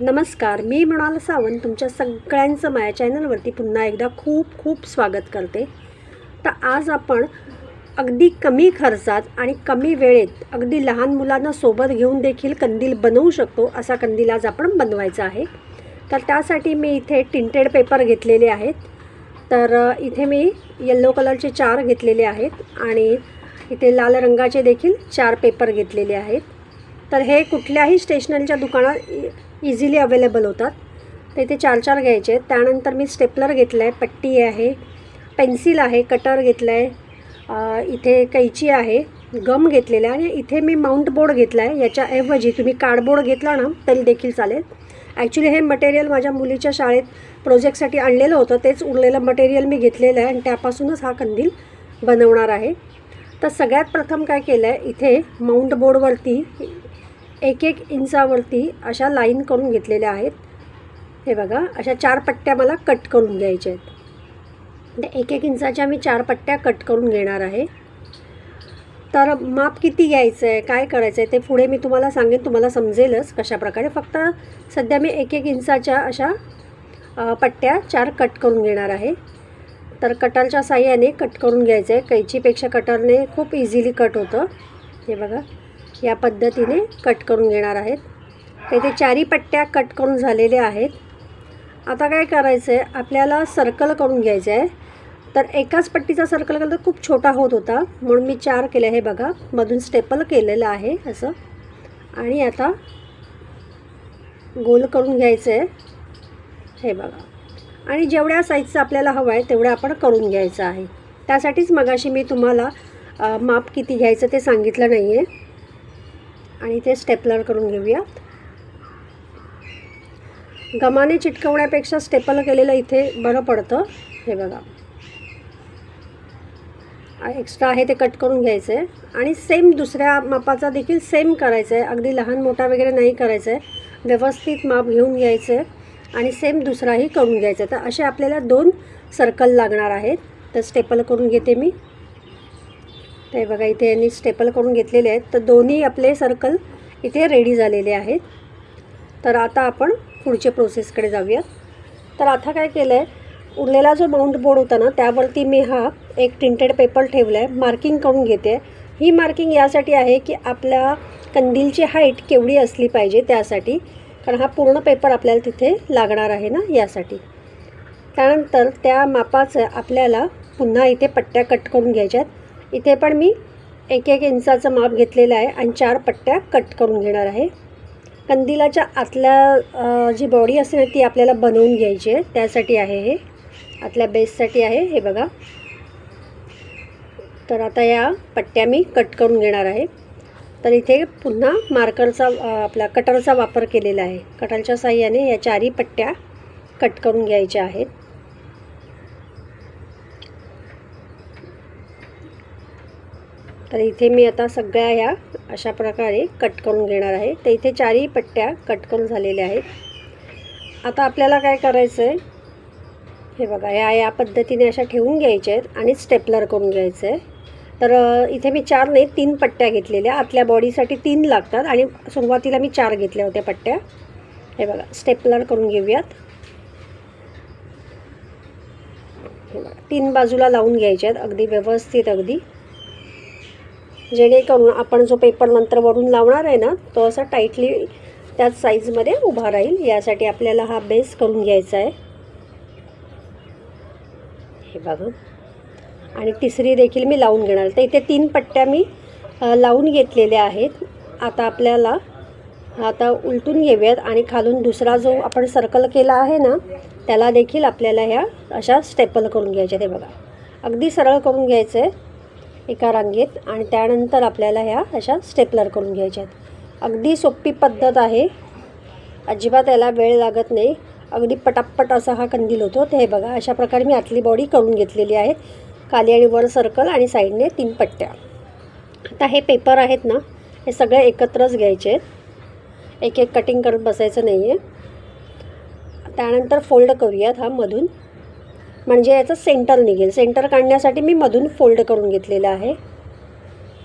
नमस्कार मी मृणाल सावंत तुमच्या सगळ्यांचं माझ्या चॅनलवरती पुन्हा एकदा खूप खूप स्वागत करते. तर आज आपण अगदी कमी खर्चात आणि कमी वेळेत अगदी लहान मुलांना सोबत घेऊन देखील कंदील बनवू शकतो असा कंदील आज आपण बनवायचा आहे. तर त्यासाठी मी इथे टिंटेड पेपर घेतलेले आहेत. तर इथे मी येल्लो कलरचे चार घेतलेले आहेत आणि इथे लाल रंगाचे देखील चार पेपर घेतलेले आहेत. तर हे कुठल्याही स्टेशनरीच्या दुकानात इझिली अवेलेबल होतात. तर इथे चार चार घ्यायचे आहेत. त्यानंतर मी स्टेपलर घेतलं आहे पट्टी आहे पेन्सिल आहे कटर घेतलं आहे इथे कैची आहे गम घेतलेला आहे आणि इथे मी माउंट बोर्ड घेतला आहे याच्याऐवजी तुम्ही कार्डबोर्ड घेतला ना तरी देखील चालेल. ॲक्च्युली हे मटेरियल माझ्या मुलीच्या शाळेत प्रोजेक्टसाठी आणलेलं होतं. तेच उरलेलं मटेरियल मी घेतलेलं आहे आणि त्यापासूनच हा कंदील बनवणार आहे. तर सगळ्यात प्रथम काय केलं आहे इथे माउंट बोर्डवरती एक एक इंचावरती अशा लाईन करून घेतलेल्या आहेत. हे बघा अशा चार पट्ट्या मला कट करून घ्यायच्या आहेत. म्हणजे एक एक इंचाच्या मी चार पट्ट्या कट करून घेणार आहे. तर माप किती घ्यायचं आहे काय करायचं आहे ते पुढे मी तुम्हाला सांगेन तुम्हाला समजेलच कशाप्रकारे. फक्त सध्या मी एक एक इंचाच्या अशा पट्ट्या चार कट करून घेणार आहे. तर कटरच्या साह्याने कट करून घ्यायचं आहे कैचीपेक्षा कटरने खूप इझिली कट होतं. हे बघा. या पद्धतीने कट करून घेणार आहेत. तेथे चारी पट्ट्या कट करून झालेल्या आहेत. आता काय करायचं आहे आपल्याला सर्कल करून घ्यायचं आहे तर एकाच पट्टीचा सर्कल केला तर खूप छोटा होत होता. म्हणून मी चार केले हे बघा. मधून स्टेपल केलेलं आहे असं. आणि आता गोल करून घ्यायचं आहे हे बघा. आणि जेवढ्या साईजचं आपल्याला हवं आहे तेवढं आपण करून घ्यायचं आहे. त्यासाठीच मगाशी मी तुम्हाला माप किती घ्यायचं ते सांगितलं नाही आहे आणि ते स्टेपलर करून घेऊयात गमाने चिटकवण्यापेक्षा स्टेपल केलेलं इथे बरं पडतं. हे बघा. एक्स्ट्रा आहे ते कट करून घ्यायचं आहे आणि सेम दुसऱ्या मापाचा देखील सेम करायचं आहे अगदी लहान मोठा वगैरे नाही करायचं आहे व्यवस्थित माप घेऊन घ्यायचं आहे आणि सेम दुसराही करून घ्यायचा तर असे आपल्याला दोन सर्कल लागणार आहेत. तर स्टेपल करून घेते मी. ते बघा इथे यांनी स्टेपल करून घेतलेले आहेत. तर दोन्ही आपले सर्कल इथे रेडी झालेले आहेत. तर आता आपण पुढच्या प्रोसेसकडे जाऊया. तर आता काय केलं आहे उरलेला जो माउंट बोर्ड होता ना त्यावरती मी हा एक टिंटेड पेपर ठेवला आहे मार्किंग करून घेते. ही मार्किंग यासाठी आहे की आपल्या कंदीलची हाईट केवढी असली पाहिजे त्यासाठी. कारण हा पूर्ण पेपर आपल्याला तिथे लागणार आहे ना यासाठी. त्यानंतर त्या मापाचं आपल्याला पुन्हा इथे पट्ट्या कट करून घ्यायच्यात. इथे पण मी एक एक इंचाचं माप घेतलेलं आहे आणि चार पट्ट्या कट करून घेणार आहे. कंदिलाच्या आतल्या जी बॉडी असते ना ती आपल्याला बनवून घ्यायची आहे. त्यासाठी आहे हे. आतल्या बेससाठी आहे हे बघा. तर आता या पट्ट्या मी कट करून घेणार आहे. तर इथे पुन्हा मार्करचा आपला कटरचा वापर केलेला आहे. कटरच्या साह्याने या चारही पट्ट्या कट करून घ्यायच्या आहेत. तर इथे मी आता सगळ्या ह्या अशा प्रकारे कट करून घेणार आहे. तर इथे चारही पट्ट्या कट करून झालेल्या आहेत. आता आपल्याला काय करायचं आहे हे बघा ह्या या पद्धतीने अशा ठेवून घ्यायच्या आहेत आणि स्टेपलर करून घ्यायचं आहे तर इथे मी चार नाही तीन पट्ट्या घेतलेल्या. आतल्या बॉडीसाठी तीन लागतात आणि सुरुवातीला मी चार घेतल्या होत्या पट्ट्या. हे बघा स्टेपलर करून घेऊयात. हे तीन बाजूला लावून घ्यायच्या आहेत अगदी व्यवस्थित अगदी. जेणेकरून आपण जो पेपर नंतर वरून लावणार आहे ना तो असा टाईटली त्याच साईजमध्ये उभा राहील. यासाठी आपल्याला हा बेस करून घ्यायचा आहे. हे बघा. आणि तिसरी देखील मी लावून घेणार. तर इथे तीन पट्ट्या मी लावून घेतलेल्या आहेत. आता आपल्याला आता उलटून घेऊयात आणि खालून दुसरा जो आपण सर्कल केला आहे ना त्याला देखील आपल्याला ह्या अशा स्टेपल करून घ्यायच्या ते बघा. अगदी सरळ करून घ्यायचं आहे एका रांगेत आणि त्यानंतर आपल्याला ह्या अशा स्टेपलर करून घ्यायच्या आहेत. अगदी सोपी पद्धत आहे. अजिबात याला वेळ लागत नाही. अगदी पटापट असा हा कंदील होतो. ते हे बघा अशा प्रकारे मी आतली बॉडी करून घेतलेली आहे. खाली आणि वर सर्कल आणि साईडने तीन पट्ट्या. आता हे पेपर आहेत ना हे सगळे एकत्रच घ्यायचे आहेत. एक एक कटिंग करत बसायचं नाही आहे त्यानंतर फोल्ड करूयात हा मधून. म्हणजे याचं सेंटर निघेल. सेंटर काढण्यासाठी मी मधून फोल्ड करून घेतलेलं आहे.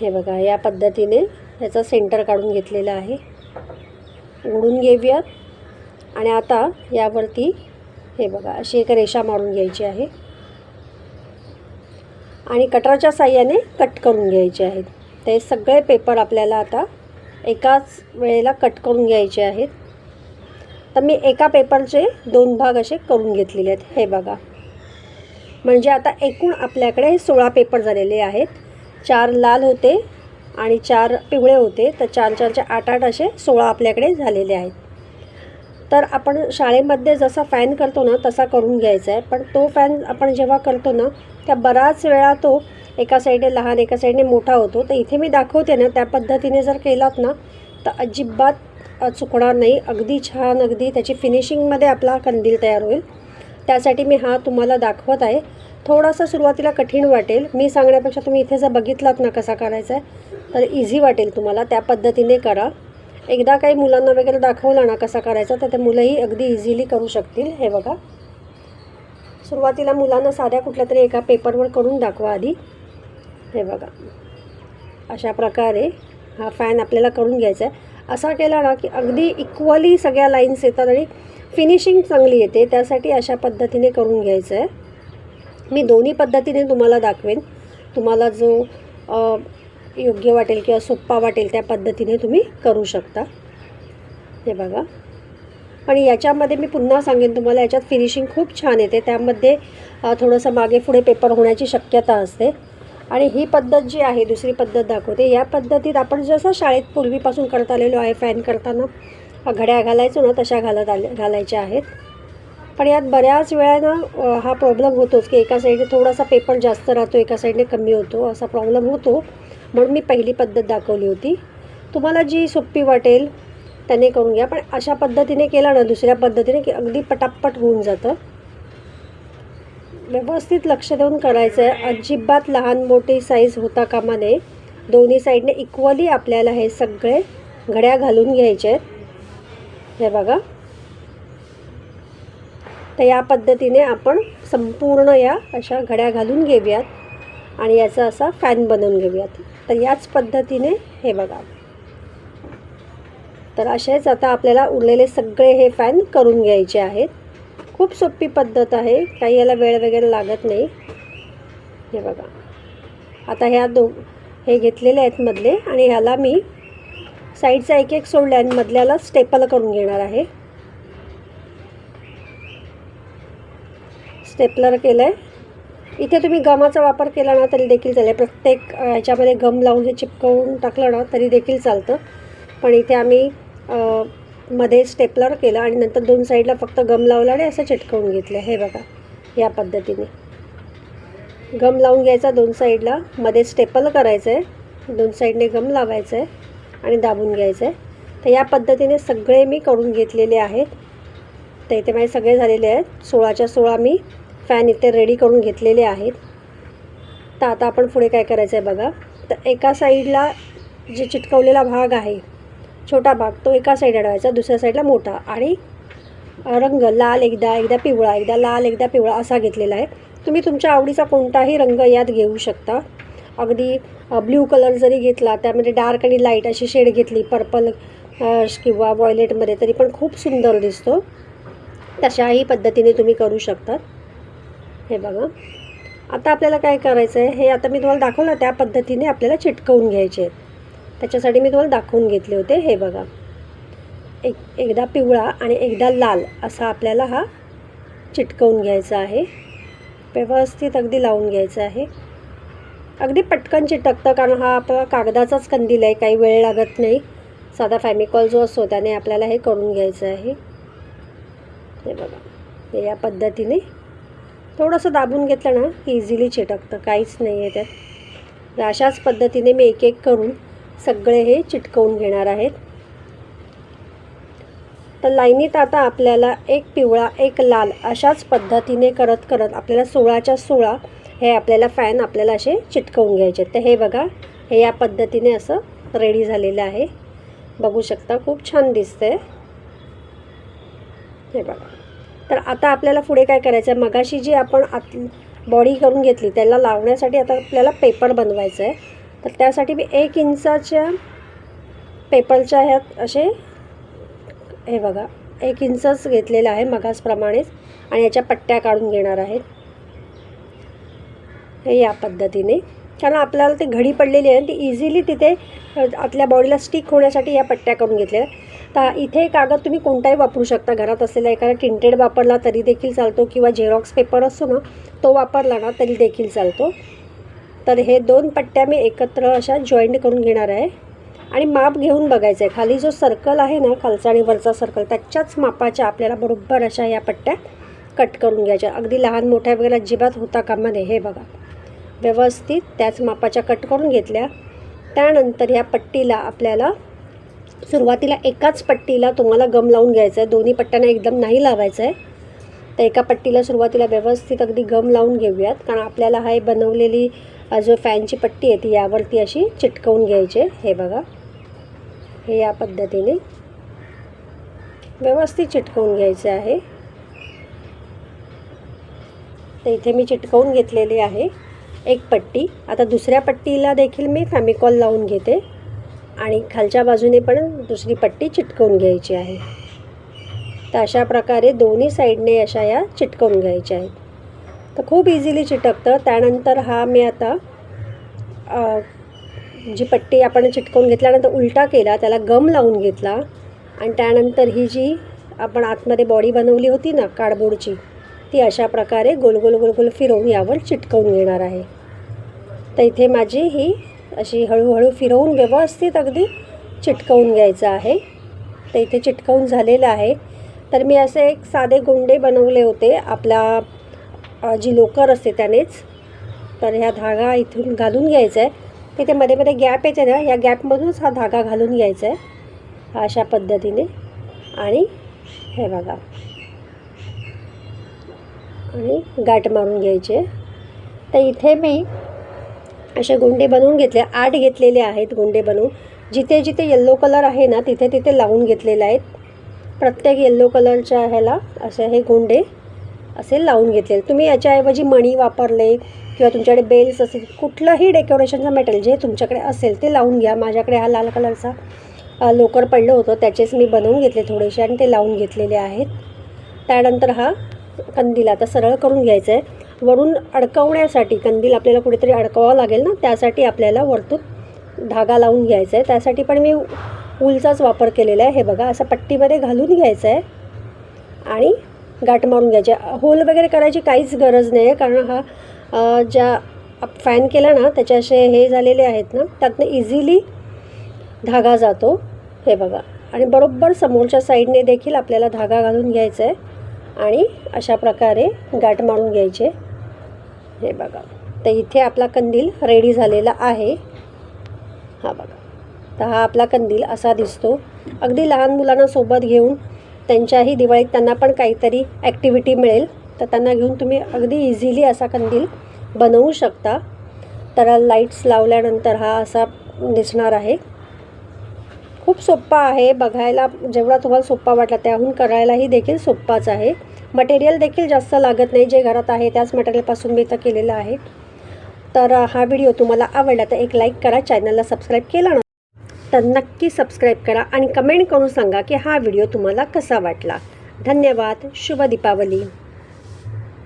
हे बघा या पद्धतीने याचं सेंटर काढून घेतलेलं आहे. उघडून घेऊयात. आणि आता यावरती हे बघा अशी एक रेषा मारून घ्यायची आहे. आणि कटराच्या साह्याने कट करून घ्यायचे आहेत. ते सगळे पेपर आपल्याला आता एकाच वेळेला कट करून घ्यायचे आहेत. तर मी एका पेपरचे दोन भाग असे करून घेतलेले आहेत. हे बघा. म्हणजे आता एकूण आपल्याकडे सोळा पेपर झालेले आहेत. चार लाल होते आणि चार पिवळे होते. तर चार चारचे आठ आठ असे सोळा आपल्याकडे झालेले आहेत. तर आपण शाळेमध्ये जसा फॅन करतो ना तसा करून घ्यायचा आहे. पण तो फॅन आपण जेव्हा करतो ना त्या बराच वेळा तो एका साईडने लहान एका साईडने मोठा होतो. तर इथे मी दाखवते ना त्या पद्धतीने जर केलात ना तर अजिबात चुकणार नाही. अगदी छान अगदी त्याची फिनिशिंगमध्ये आपला कंदील तयार होईल. त्यासाठी मी हा तुम्हाला दाखवत आहे. थोडासा सुरुवातीला कठीण वाटेल. मी सांगण्यापेक्षा तुम्ही इथे जर बघितलात ना कसा करायचा आहे तर इझी वाटेल तुम्हाला. त्या पद्धतीने करा. एकदा काही मुलांना वगैरे दाखवला ना कसा करायचा तर ते मुलंही अगदी इझिली करू शकतील. हे बघा. सुरुवातीला मुलांना साध्या कुठल्या तरी एका पेपरवर करून दाखवा आधी. हे बघा. अशा प्रकारे हा फॅन आपल्याला करून घ्यायचा आहे. असा केला ना की अगदी इक्वली सगळ्या लाईन्स येतात आणि फिनिशिंग चांगली येते. त्यासाठी अशा पद्धतीने करून घ्यायचं आहे मी दोन्ही पद्धतीने तुम्हाला दाखवेन. तुम्हाला जो योग्य वाटेल किंवा सोप्पा वाटेल त्या पद्धतीने तुम्ही करू शकता. हे बघा. आणि याच्यामध्ये मी पुन्हा सांगेन तुम्हाला याच्यात फिनिशिंग खूप छान येते. त्यामध्ये थोडंसं मागे पुढे पेपर होण्याची शक्यता असते. आणि ही पद्धत जी आहे दुसरी पद्धत दाखवते. या पद्धतीत आपण जसं शाळेत पूर्वीपासून करत आलेलो आहे फॅन करताना घड्या घालायचो ना तशा घालत आल्या घालायच्या आहेत. पण यात बऱ्याच वेळा ना हा प्रॉब्लेम होतोच की एका साईडने थोडासा पेपर जास्त राहतो एका साईडने कमी होतो असा प्रॉब्लेम होतो. म्हणून मी पहिली पद्धत दाखवली होती. तुम्हाला जी सोपी वाटेल त्याने करून घ्या. पण अशा पद्धतीने केला ना दुसऱ्या पद्धतीने की अगदी पटापट होऊन जातं. व्यवस्थित लक्ष देऊन करायचं आहे अजिबात लहान मोठी साईज होता कामा नये. दोन्ही साईडने इक्वली आपल्याला हे सगळे घड्या घालून घ्यायचे आहेत हे बघा. तर या पद्धतीने आपण संपूर्ण या अशा घड्या घालून घेऊयात आणि याचा असा फॅन बनवून घेऊयात. तर याच पद्धतीने हे बघा. तर असेच आता आपल्याला उरलेले सगळे हे फॅन करून घ्यायचे आहेत. खूप सोपी पद्धत आहे. काही याला वेळ वगैरे लागत नाही. हे बघा. आता ह्या दो हे घेतलेले आहेत मधले आणि ह्याला मी साईडचा एक एक सोडले आणि मधल्याला स्टेपल करून घेणार आहे. स्टेपलर केलं आहे इथे तुम्ही गमाचा वापर केला ना तरी देखील चालेल. प्रत्येक याच्यामध्ये ह्याच्यामध्ये गम लावून हे चिपकवून टाकलं ना तरी देखील चालतं. पण इथे आम्ही मध्ये स्टेपलर केलं आणि नंतर दोन साईडला फक्त गम लावला आणि असं चिटकवून घेतलं. हे बघा या पद्धतीने. गम लावून घ्यायचा दोन साईडला. मध्ये स्टेपल करायचं आहे दोन साईडने गम लावायचं आहे आणि दाबून घ्यायचं आहे तर या पद्धतीने सगळे मी करून घेतलेले आहेत. तर इथे माझे सगळे झालेले आहेत. सोळाच्या सोळा मी फॅन इथे रेडी करून घेतलेले आहेत. तर आता आपण पुढे काय करायचं आहे बघा. तर एका साईडला जे चिटकवलेला भाग आहे छोटा भाग तो एका साईडला ठेवायचा दुसऱ्या साईडला मोठा. आणि रंग लाल एकदा एकदा पिवळा एकदा लाल एकदा पिवळा असा घेतलेला आहे. तुम्ही तुमच्या आवडीचा कोणताही रंग यात घेऊ शकता. अगदी ब्ल्यू कलर जरी घेतला त्यामध्ये डार्क आणि लाइट अशी शेड घेतली पर्पल किंवा वॉयलेटमध्ये तरी पण खूप सुंदर दिसतो. तशाही पद्धतीने तुम्ही करू शकतात. हे बघा. आता आपल्याला काय करायचं आहे हे आता मी तुम्हाला दाखवलं त्या पद्धतीने आपल्याला चिटकवून घ्यायचे आहेत. त्याच्यासाठी मी तुम्हाला दाखवून घेतले होते. हे बघा. एक एकदा पिवळा आणि एकदा लाल असा आपल्याला हा चिटकवून घ्यायचा आहे. व्यवस्थित अगदी लावून घ्यायचं आहे. अगदी पटकन चिटकतं कारण हा आपला कागदाचाच कंदील आहे काही वेळ लागत नाही. साधा फॅमिकॉल जो असतो त्याने आपल्याला हे करून घ्यायचं आहे. हे बघा हे या पद्धतीने. थोडंसं दाबून घेतलं ना की इझिली चिटकतं काहीच नाही आहे त्यात. तर अशाच पद्धतीने मी एक एक करून सगळे हे चिटकवून घेणार आहेत. तर लाईनीत आता आपल्याला एक पिवळा एक लाल अशाच पद्धतीने करत करत आपल्याला सोळाच्या सोळा हे आपल्याला फॅन आपल्याला असे चिटकवून घ्यायचे तर हे बघा हे या पद्धतीने असं रेडी झालेलं आहे. बघू शकता खूप छान दिसतंय. हे बघा. तर आता आपल्याला पुढे काय करायचं आहे मगाशी जी आपण आत बॉडी करून घेतली त्याला लावण्यासाठी आता आपल्याला पेपर बनवायचं आहे तर त्यासाठी मी एक इंचाच्या पेपरच्या ह्यात असे हे बघा एक इंचच घेतलेलं आहे मगासप्रमाणेच. आणि याच्या पट्ट्या काढून घेणार आहेत हे या पद्धतीने. कारण आपल्याला ती घडी पडलेली आहे ती इझिली तिथे आपल्या बॉडीला स्टिक होण्यासाठी या पट्ट्या करून घेतल्या तर इथे कागद तुम्ही कोणताही वापरू शकता. घरात असलेला एखादा टिंटेड वापरला तरी देखील चालतो किंवा झेरॉक्स पेपर असतो ना तो वापरला ना तरी देखील चालतो. तर हे दोन पट्ट्या मी एकत्र अशा जॉईंट करून घेणार आहे. आणि माप घेऊन बघायचं आहे. खाली जो सर्कल आहे ना खालचा आणि वरचा सर्कल त्याच्याच मापाच्या आपल्याला बरोबर अशा या पट्ट्या कट करून घ्यायच्या. अगदी लहान मोठ्या वगैरे अजिबात होता कामा नये हे बघा. व्यवस्थित त्याच मापाच्या कट करून घेतल्या. त्यानंतर ह्या पट्टीला आपल्याला सुरुवातीला एकाच पट्टीला तुम्हाला गम लावून घ्यायचं आहे दोन्ही पट्ट्यांना एकदम नाही लावायचं आहे तर एका पट्टीला सुरुवातीला व्यवस्थित अगदी गम लावून घेऊयात. कारण आपल्याला हा बनवलेली जो फॅनची पट्टी आहे ती यावरती अशी चिटकवून घ्यायची. आहे. हे बघा. हे या पद्धतीने व्यवस्थित चिटकवून घ्यायचं आहे. तर इथे मी चिटकवून घेतलेली आहे एक पट्टी. आता दुसऱ्या पट्टीला देखील मी फॅमिकॉल लावून घेते. आणि खालच्या बाजूने पण दुसरी पट्टी चिटकवून घ्यायची आहे. तर अशा प्रकारे दोन्ही साईडने अशा या चिटकवून घ्यायच्या आहेत. तर खूप इझिली चिटकतं. त्यानंतर हा मी आता जी पट्टी आपण चिटकवून घेतल्यानंतर उलटा केला त्याला गम लावून घेतला. आणि त्यानंतर ही जी आपण आतमध्ये बॉडी बनवली होती ना कार्डबोर्डची ती अशा प्रकारे गोल गोल गोल गोल फिरवून यावर चिटकवून घेणार आहे. तर इथे माझी ही अशी हळूहळू फिरवून व्यवस्थित अगदी चिटकवून घ्यायचं आहे. तर इथे चिटकवून झालेलं आहे. तर मी असे एक साधे गोंडे बनवले होते. आपला जी लोकर असते त्यानेच. तर ह्या धागा इथून घालून घ्यायचा आहे. तिथे मध्ये मध्ये गॅप येते ना या गॅपमधूनच हा धागा घालून घ्यायचा आहे. अशा पद्धतीने. आणि हे बघा. आणि गाठ मारून घ्यायचे. तर इथे मी असे गुंडे बनवून घेतले. आठ घेतलेले आहेत गुंडे बनवून. जिथे जिथे येल्लो कलर आहे ना तिथे तिथे लावून घेतलेले आहेत. प्रत्येक येल्लो कलरच्या ह्याला असे हे गुंडे असे लावून घेतलेले. तुम्ही याच्याऐवजी मणी वापरले किंवा तुमच्याकडे बेल्स असेल कुठलंही डेकोरेशनचं मेटल जे तुमच्याकडे असेल ते लावून घ्या. माझ्याकडे हा लाल कलरचा लोकर पडलं होतं. त्याचेच मी बनवून घेतले थोडेसे आणि ते लावून घेतलेले आहेत. त्यानंतर हा कंदील आता सरळ करून घ्यायचं आहे वरून अडकवण्यासाठी कंदील आपल्याला कुठेतरी अडकवावं लागेल ना? त्यासाठी आपल्याला वरतून धागा लावून घ्यायचा आहे त्यासाठी पण मी उलचाच वापर केलेला आहे. हे बघा असं पट्टीमध्ये घालून घ्यायचं आहे आणि गाठ मारून घ्यायचे. होल वगैरे करायची काहीच गरज नाही आहे कारण हा ज्या फॅन केला ना त्याचे असे हे झालेले आहेत ना त्यातनं इझिली धागा जातो. हे बघा. आणि बरोबर समोरच्या साईडने देखील आपल्याला धागा घालून घ्यायचा आहे आणि अशा प्रकारे गाठ मारून घ्यायचे. हे बघा. तर इथे आपला कंदील रेडी झालेला आहे. हा बघा. तर हा आपला कंदील असा दिसतो. अगदी लहान मुलांना सोबत घेऊन त्यांच्याही दिवाळीत त्यांना पण काहीतरी ॲक्टिव्हिटी मिळेल. तर त्यांना घेऊन तुम्ही अगदी इझिली असा कंदील बनवू शकता. तर लाईट्स लावल्यानंतर हा असा दिसणार आहे. खूप सोप्पा आहे. बघायला जेवढा तुम्हाला सोप्पा वाटला त्याहून करायलाही देखील सोप्पाच आहे. मटेरियल देखील जास्त लागत नाही जे घरात आहे त्याच मटेरियलपासून मी इथं केलेलं आहे. तर हा व्हिडिओ तुम्हाला आवडला तर एक लाईक करा चॅनलला सबस्क्राईब केला ना तर नक्की सबस्क्राईब करा आणि कमेंट करून सांगा की हा व्हिडिओ तुम्हाला कसा वाटला. धन्यवाद शुभ दीपावली.